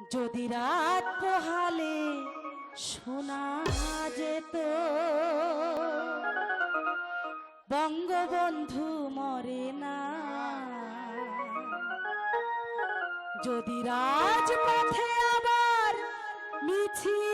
যদি রাত পোহালে শোনা যেত। বঙ্গবন্ধু মরে না। যদি রাজপথে আবার মিছিল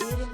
Dur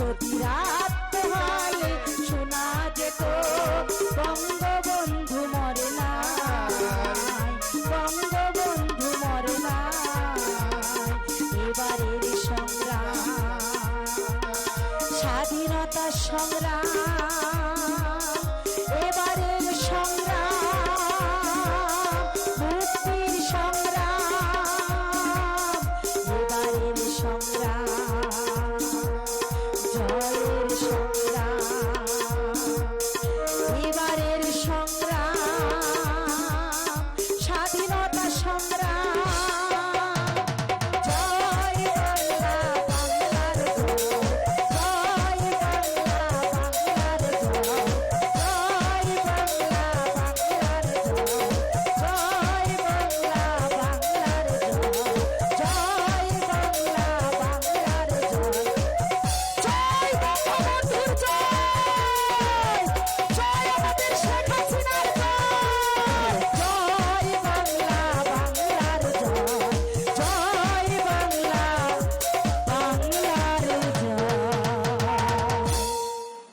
যদি রাত পোহায় শোনা যেত, বঙ্গবন্ধু মরে নাই বঙ্গবন্ধু মরে নাই এবারের সংগ্রাম স্বাধীনতা সংগ্রাম এবারে